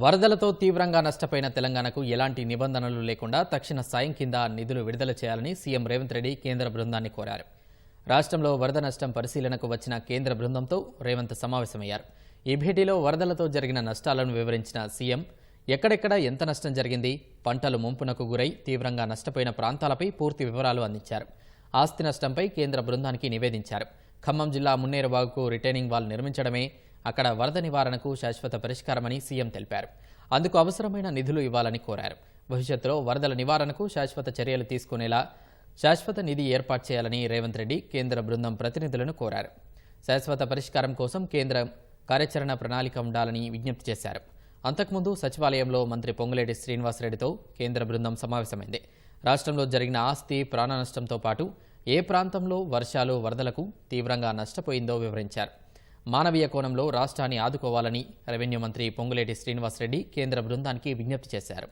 వరదలతో తీవ్రంగా నష్టపోయిన తెలంగాణకు ఎలాంటి నిబంధనలు లేకుండా తక్షణ సాయం కింద నిధులు విడుదల చేయాలని సీఎం రేవంత్ రెడ్డి కేంద్ర బృందాన్ని కోరారు. రాష్ట్రంలో వరద నష్టం పరిశీలనకు వచ్చిన కేంద్ర బృందంతో రేవంత్ సమావేశమయ్యారు. ఈ భేటీలో వరదలతో జరిగిన నష్టాలను వివరించిన సీఎం ఎక్కడెక్కడ ఎంత నష్టం జరిగింది పంటలు ముంపునకు గురై తీవ్రంగా నష్టపోయిన ప్రాంతాలపై పూర్తి వివరాలు అందించారు. ఆస్తి నష్టంపై కేంద్ర బృందానికి నివేదించారు. ఖమ్మం జిల్లా మున్నేరువాగుకు రిటైనింగ్ వాల్ నిర్మించడమే అక్కడ వరద నివారణకు శాశ్వత పరిష్కారమని సీఎం తెలిపారు. అందుకు అవసరమైన నిధులు ఇవ్వాలని కోరారు. భవిష్యత్తులో వరదల నివారణకు శాశ్వత చర్యలు తీసుకునేలా శాశ్వత నిధి ఏర్పాటు చేయాలని రేవంత్ రెడ్డి కేంద్ర బృందం ప్రతినిధులను కోరారు. శాశ్వత పరిష్కారం కోసం కేంద్ర కార్యాచరణ ప్రణాళిక ఉండాలని విజ్ఞప్తి చేశారు. అంతకుముందు సచివాలయంలో మంత్రి పొంగులేటి శ్రీనివాసరెడ్డితో కేంద్ర బృందం సమావేశమైంది. రాష్ట్రంలో జరిగిన ఆస్తి ప్రాణ నష్టంతో పాటు ఏ ప్రాంతంలో వర్షాలు వరదలకు తీవ్రంగా నష్టపోయిందో వివరించారు. మానవీయ కోణంలో రాష్ట్రాన్ని ఆదుకోవాలని రెవెన్యూ మంత్రి పొంగులేటి శ్రీనివాసరెడ్డి కేంద్ర బృందానికి విజ్ఞప్తి చేశారు.